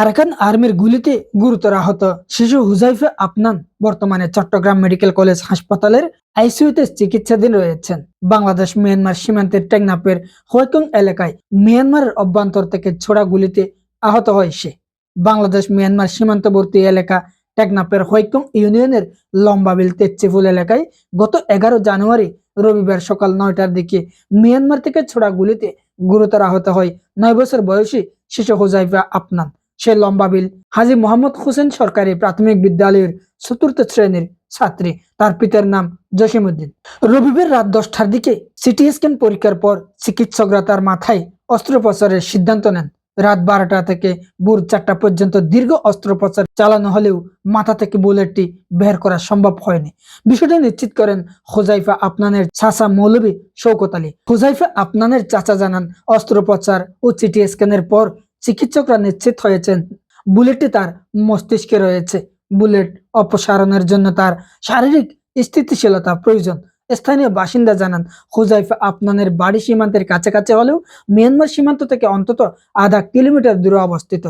Arakan আর্মির গুলিতে গুরুতর আহত শিশু হুজাইফা আফনান বর্তমানে চট্টগ্রাম মেডিকেল কলেজ হাসপাতালের আইসিইউতে চিকিৎসাধীন রয়েছেন। বাংলাদেশ মিয়ানমার সীমান্তের টেকনাপের হোয়াইকং এলাকায় মিয়ানমারের অভ্যন্তর থেকে ছোড়া গুলিতে আহত হয় সে। বাংলাদেশ মিয়ানমার সীমান্তবর্তী এলাকা টেকনাপের হোয়াইকং ইউনিয়নের লম্বাবিল তেচ্চিফুল এলাকায় গত এগারো জানুয়ারি রবিবার সকাল নয়টার দিকে মিয়ানমার থেকে ছোড়া গুলিতে গুরুতর আহত হয় নয় বছর বয়সী শিশু হুজাইফা আফনান। সে লম্বাবিল হাজি মোহাম্মদ হোসেন সরকারি প্রাথমিক বিদ্যালয়ের চতুর্থ শ্রেণির ছাত্রী। তার পিতার নাম জসিমউদ্দিন। রবিবার রাত দশটার দিকে সিটি স্ক্যান পরীক্ষার পর চিকিৎসকরা তার মাথায় অস্ত্রোপচারের সিদ্ধান্ত নেন। রাত বারোটা থেকে ভোর চারটা পর্যন্ত দীর্ঘ অস্ত্রোপচার চালানো হলেও মাথা থেকে বুলেটটি বের করা সম্ভব হয়নি। বিষয়টি নিশ্চিত করেন হোজাইফা আপনানের চাচা মৌলবী শৌকত আলী। হোজাইফা আপনানের চাচা জানান, অস্ত্রোপচার ও সিটি স্ক্যানের পর চিকিৎসকরা নিশ্চিত হয়েছেন, বুলেটটি তার মস্তিষ্কে রয়েছে। বুলেট অপসারণের জন্য তার শারীরিক স্থিতিশীলতা প্রয়োজন। স্থানীয় বাসিন্দা জানান, হুজাইফা আপনানের বাড়ি সীমান্তের কাছাকাছি হলেও মিয়ানমার সীমান্ত থেকে অন্তত আধা কিলোমিটার দূরে অবস্থিত।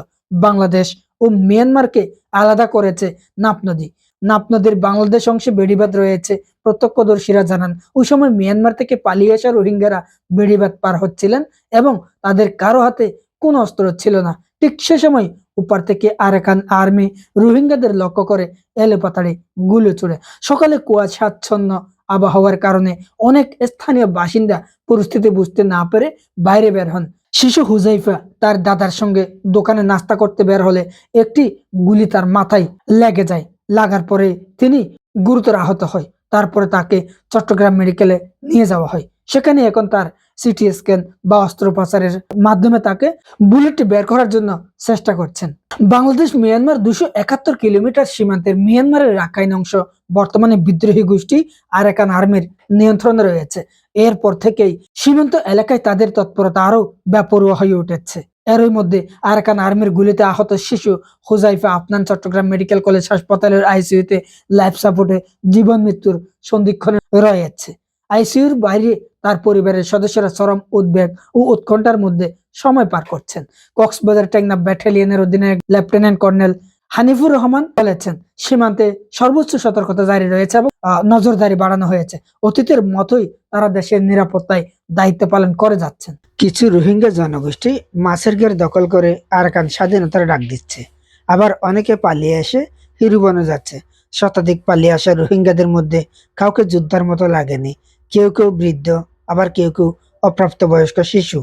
বাংলাদেশ ও মিয়ানমারকে আলাদা করেছে নাপ নদী। নাপ নদীর বাংলাদেশ অংশে বেড়িবাদ রয়েছে, প্রত্যক্ষদর্শীরা জানান, ওই সময় মিয়ানমার থেকে পালিয়ে আসা রোহিঙ্গারা বেড়িবাঁধ পার হচ্ছিলেন এবং তাদের কারও হাতে কোনো অস্ত্র ছিল না। ঠিক সে সময় উপার থেকে আরাকান আর্মি রোহিঙ্গাদের লক্ষ্য করে এলে পাতাড়ে গুলি ছুড়ে। সকালে কুয়াশাচ্ছন্ন আবহাওয়ার কারণে অনেক স্থানীয় বাসিন্দা পরিস্থিতি বুঝতে না পেরে বাইরে বের হন। শিশু হুজাইফা তার দাদার সঙ্গে দোকানে নাস্তা করতে বের হলে একটি গুলি তার মাথায় লেগে যায়। লাগার পরে তিনি গুরুতর আহত হয়। তারপরে তাকে চট্টগ্রাম মেডিকেলে নিয়ে যাওয়া হয়। সেখানে এখন তার সিটি স্ক্যান বা অস্ত্রোপচারের মাধ্যমে তাকে বুলেটটি বের করার জন্য চেষ্টা করছেন। বাংলাদেশ, মিয়ানমার দুশো একাত্তর কিলোমিটার সীমান্তের মিয়ানমারের রাখাইন অংশ বর্তমানে বিদ্রোহী গোষ্ঠী আরাকান আর্মির নিয়ন্ত্রণে রয়েছে। এরপর থেকেই সীমান্ত এলাকায় তাদের তৎপরতা আরও ব্যাপরুয়া হয়ে উঠেছে। এরই মধ্যে আরাকান আর্মির গুলিতে আহত শিশু হুজাইফা আফনান চট্টগ্রাম মেডিকেল কলেজ হাসপাতালের আইসিইউতে লাইফ সাপোর্টে জীবন মৃত্যুর সন্ধিক্ষণে রয়েছে। আইসিইউর বাইরে তার পরিবারের সদস্যরা চরম উদ্বেগ ও উৎকণ্ঠার মধ্যে সময় পার করছেন। কক্সবাজার টেকনাফ ব্যাটালিয়নের অধীনে লেফটেন্যান্ট কর্নেল হানিফুর রহমান বলেছেন, সীমান্তে সর্বোচ্চ সতর্কতা জারি রয়েছে এবং নজরদারি বাড়ানো হয়েছে। অতীতের মতোই তারা দেশের নিরাপত্তায় দায়িত্ব পালন করে যাচ্ছেন। কিছু রোহিঙ্গা জনগোষ্ঠী মাছের ঘের দখল করে আরাকান স্বাধীনতার ডাক দিচ্ছে। আবার অনেকে পালিয়ে এসে হিরুবনে যাচ্ছে। শতাধিক পালিয়ে আসা রোহিঙ্গাদের মধ্যে কাউকে যুদ্ধার মতো লাগেনি। কেউ কেউ বৃদ্ধ, আবার কেউ কেউ অপ্রাপ্তবয়স্ক শিশু।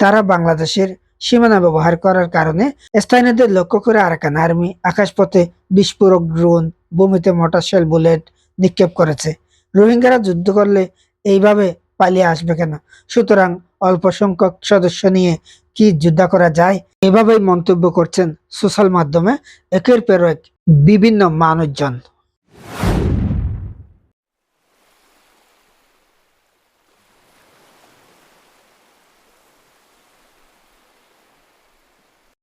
তারা বাংলাদেশের সীমানা ব্যবহার করার কারণে স্থানীয়দের লক্ষ্য করে আরাকান আর্মি আকাশপথে বিস্ফোরক ড্রোন, ভূমিতে মোটর শেল বুলেট নিক্ষেপ করেছে। রোহিঙ্গারা যুদ্ধ করলে এইভাবে পালিয়ে আসবে কেন? সুতরাং অল্প সংখ্যক সদস্য নিয়ে কি যুদ্ধ করা যায়? এভাবেই মন্তব্য করছেন সোশ্যাল মাধ্যমে একের পর এক বিভিন্ন মানুষজন।